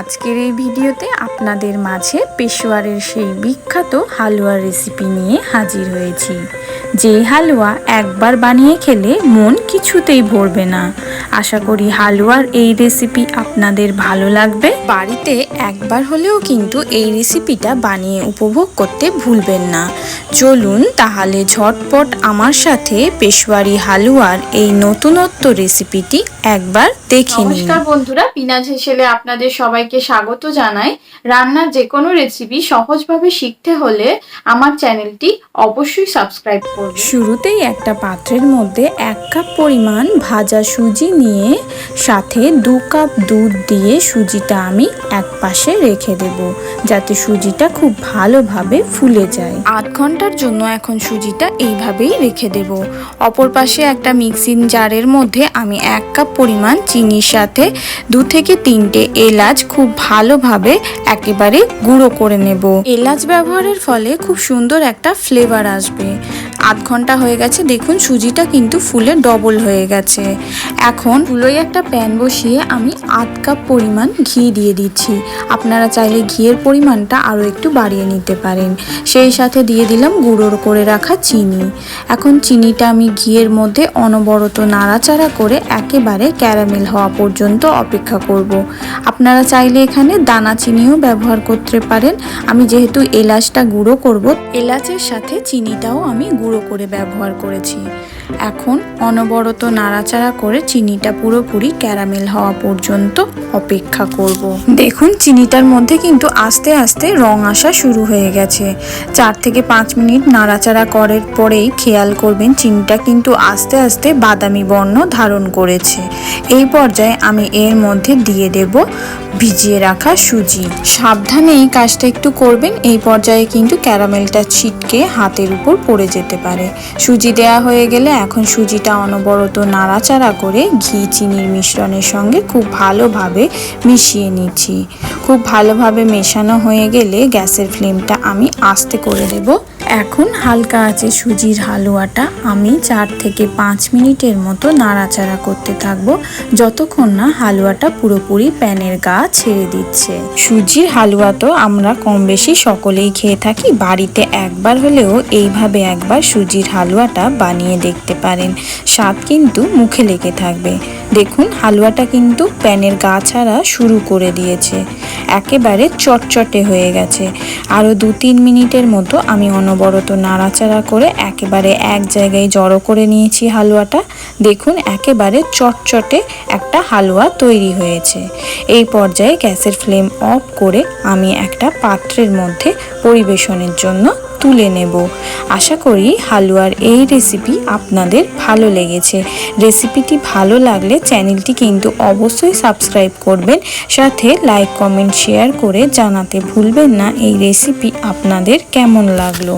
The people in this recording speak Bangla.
আজকের এই ভিডিওতে আপনাদের মাঝে পেশোয়ারের সেই বিখ্যাত হালুয়ার রেসিপি নিয়ে হাজির হয়েছি। যে হালুয়া একবার বানিয়ে খেলে মন কিছুতেই ভরবে না। আশা করি হালুয়ার এই রেসিপি আপনাদের ভালো লাগবে। বাড়িতে একবার হলেও কিন্তু এই রেসিপিটা বানিয়ে উপভোগ করতে ভুলবেন না। চলুন তাহলে ঝটপট আমার সাথে পেশোয়ারি হালুয়ার এই নতুনত্ব রেসিপিটি একবার দেখে নিন নমস্কার বন্ধুরা, পিনাজ হেসেলে আপনাদের সবাইকে স্বাগত জানাই। রান্নার যে কোনো রেসিপি সহজভাবে শিখতে হলে আমার চ্যানেলটি অবশ্যই সাবস্ক্রাইব করবে। শুরুতেই একটা পাত্রের মধ্যে এক কাপ পরিমাণ ভাজা সুজি নিয়ে সাথে দু কাপ দুধ দিয়ে সুজিটা আমি এক পাশে রেখে দেব যাতে সুজিটা খুব ভালোভাবে ফুলে যায়। আধ ঘণ্টার জন্য এখন সুজিটা এইভাবেই রেখে দেব। অপর পাশে একটা মিক্সিং জারের মধ্যে আমি এক কাপ পরিমাণ চিনির সাথে দু থেকে তিনটে এলাচ খুব ভালোভাবে একেবারে গুঁড়ো করে নেব। এলাচ ব্যবহারের ফলে খুব সুন্দর একটা ফ্লেভার আসবে। আধ ঘণ্টা হয়ে গেছে। দেখুন, সুজিটা কিন্তু ফুলে ডবল হয়ে গেছে। এখন চুলোয় একটা প্যান বসিয়ে আমি আধ কাপ পরিমাণ ঘি দিয়ে দিচ্ছি। আপনারা চাইলে ঘিয়ের পরিমাণটা আরও একটু বাড়িয়ে নিতে পারেন। সেই সাথে দিয়ে দিলাম গুঁড়োর করে রাখা চিনি। এখন চিনিটা আমি ঘিয়ের মধ্যে অনবরত নাড়াচাড়া করে একেবারে ক্যারামেল হওয়া পর্যন্ত অপেক্ষা করব। আপনারা চাইলে এখানে দানা চিনিও ব্যবহার করতে পারেন। আমি যেহেতু এলাচটা গুঁড়ো করব, এলাচের সাথে চিনিটাও আমি গুঁড়ো করে ব্যবহার করেছি। এখন অনবরত নাড়াচাড়া করে চিনিটা পুরোপুরি ক্যারামেল হওয়া পর্যন্ত অপেক্ষা করব। দেখুন, চিনিটার মধ্যে কিন্তু আস্তে আস্তে রং আসা শুরু হয়ে গেছে। চার থেকে পাঁচ মিনিট নাড়াচাড়া করার পরেই খেয়াল করবেন চিনিটা কিন্তু আস্তে আস্তে বাদামি বর্ণ ধারণ করেছে। এই পর্যায়ে আমি এর মধ্যে দিয়ে দেব ভিজিয়ে রাখা সুজি। সাবধানে এই কাজটা একটু করবেন, এই পর্যায়ে কিন্তু ক্যারামেলটা ছিটকে হাতের উপর পড়ে যেতে পারে। সুজি দেয়া হয়ে গেলে এখন সুজিটা অনবরত নাড়াচাড়া করে ঘি, চিনির মিশ্রণের সঙ্গে খুব ভালোভাবে মিশিয়ে নিচ্ছি। খুব ভালোভাবে মেশানো হয়ে গেলে গ্যাসের ফ্লেমটা আমি আস্তে করে দেব এখন হালকা আছে সুজির হালুয়াটা। আমি চার থেকে পাঁচ মিনিটের মতো নাড়াচাড়া করতে থাকব। যতক্ষণ না হালুয়াটা পুরোপুরি প্যানের গা ছেড়ে দিচ্ছে। সুজির হালুয়া তো আমরা কম বেশি সকলেই খেয়ে থাকি। বাড়িতে একবার হলেও এইভাবে একবার সুজির হালুয়াটা বানিয়ে দেখতে পারেন। স্বাদ কিন্তু মুখে লেগে থাকবে। দেখুন, হালুয়াটা কিন্তু প্যানের গা ছাড়া শুরু করে দিয়েছে। একেবারে চটচটে হয়ে গেছে। আরও দু তিন মিনিটের মতো আমি অনবরত নাড়াচাড়া করে একেবারে এক জায়গায় জড়ো করে নিয়েছি হালুয়াটা। দেখুন, একেবারে চটচটে একটা হালুয়া তৈরি হয়েছে। এই পর্যায়ে গ্যাসের ফ্লেম অফ করে আমি একটা পাত্রের মধ্যে পরিবেশনের জন্য তুলে নেব। আশা করি হালুয়ার এই রেসিপি আপনাদের ভালো লেগেছে। রেসিপিটি ভালো লাগলে চ্যানেলটি কিন্তু অবশ্যই সাবস্ক্রাইব করবেন। সাথে লাইক কমেন্ট শেয়ার করে জানাতে ভুলবেন না এই রেসিপি আপনাদের কেমন লাগল।